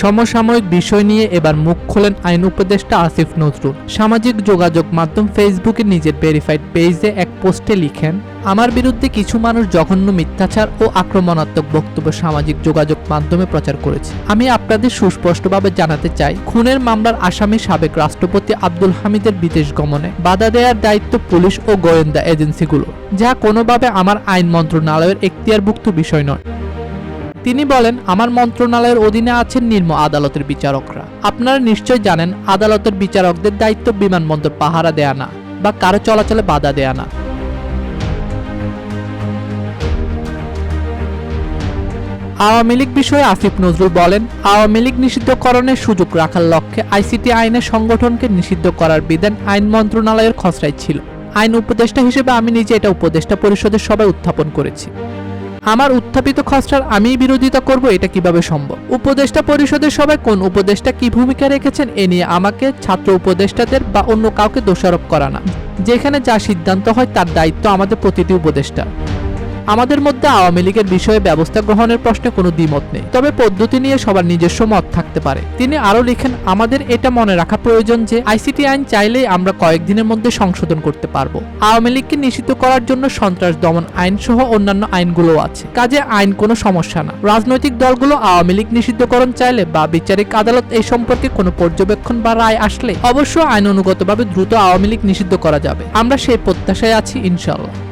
সমসাময়িক বিষয় নিয়ে এবার মুখ খোলেন আইন উপদেষ্টা আসিফ নজরুল। সামাজিক যোগাযোগ মাধ্যম ফেসবুকে নিজের ভেরিফাইড পেজে এক পোস্টে লিখেন, আমার বিরুদ্ধে কিছু মানুষ জঘন্য মিথ্যাচার ও আক্রমণাত্মক বক্তব্য সামাজিক যোগাযোগ মাধ্যমে প্রচার করেছে। আমি আপনাদের সুস্পষ্টভাবে জানাতে চাই, খুনের মামলার আসামি সাবেক রাষ্ট্রপতি আব্দুল হামিদের বিদেশ গমনে বাধা দেওয়ার দায়িত্ব পুলিশ ও গোয়েন্দা এজেন্সিগুলো যা কোনোভাবে আমার আইন মন্ত্রণালয়ের এখতিয়ারভুক্ত বিষয় নয়। তিনি বলেন, আমার মন্ত্রণালয়ের অধীনে আছেন নিম্ন আদালতের বিচারকরা। আপনারা নিশ্চয় জানেন, আদালতের বিচারকদের দায়িত্ব বিমানবন্দর পাহারা দেয়া না বা কারও চলাচলে বাধা দেয়া না। আওয়ামী লীগ বিষয়ে আসিফ নজরুল বলেন, আওয়ামী লীগ নিষিদ্ধকরণের সুযোগ রাখার লক্ষ্যে আইসিটি আইনের সংগঠনকে নিষিদ্ধ করার বিধান আইন মন্ত্রণালয়ের খসড়ায় ছিল। আইন উপদেষ্টা হিসেবে আমি নিজে এটা উপদেষ্টা পরিষদের সবাই উত্থাপন করেছি। আমার উত্থাপিত খসড়ার আমি বিরোধিতা করব, এটা কীভাবে সম্ভব? উপদেষ্টা পরিষদের সবাই কোন উপদেষ্টা কি ভূমিকা রেখেছেন, এ নিয়ে আমাকে ছাত্র উপদেষ্টাদের বা অন্য কাউকে দোষারোপ করা না। যেখানে যা সিদ্ধান্ত হয় তার দায়িত্ব আমাদের প্রতিটি উপদেষ্টা আমাদের মধ্যে আওয়ামী লীগের বিষয়ে ব্যবস্থা গ্রহণের প্রশ্নে কোনো দ্বিমত নেই। তবে পদ্ধতি নিয়ে সবার নিজস্ব মত থাকতে পারে। তিনি আরও লিখেন, আমাদের এটা মনে রাখা প্রয়োজন যে, আইসিটি আইন চাইলেই আমরা কয়েকদিনের মধ্যে সংশোধন করতে পারব। আওয়ামী লীগকে নিষিদ্ধ করার জন্য সন্ত্রাস দমন আইন সহ অন্যান্য আইনগুলো আছে। কাজে আইন কোনো সমস্যা না। রাজনৈতিক দলগুলো আওয়ামী লীগ নিষিদ্ধকরণ চাইলে বা বিচারিক আদালত এই সম্পর্কে কোনো পর্যবেক্ষণ বা রায় আসলে অবশ্য আইন অনুগতভাবে দ্রুত আওয়ামী লীগ নিষিদ্ধ করা যাবে। আমরা সেই প্রত্যাশায় আছি ইনশাল্লাহ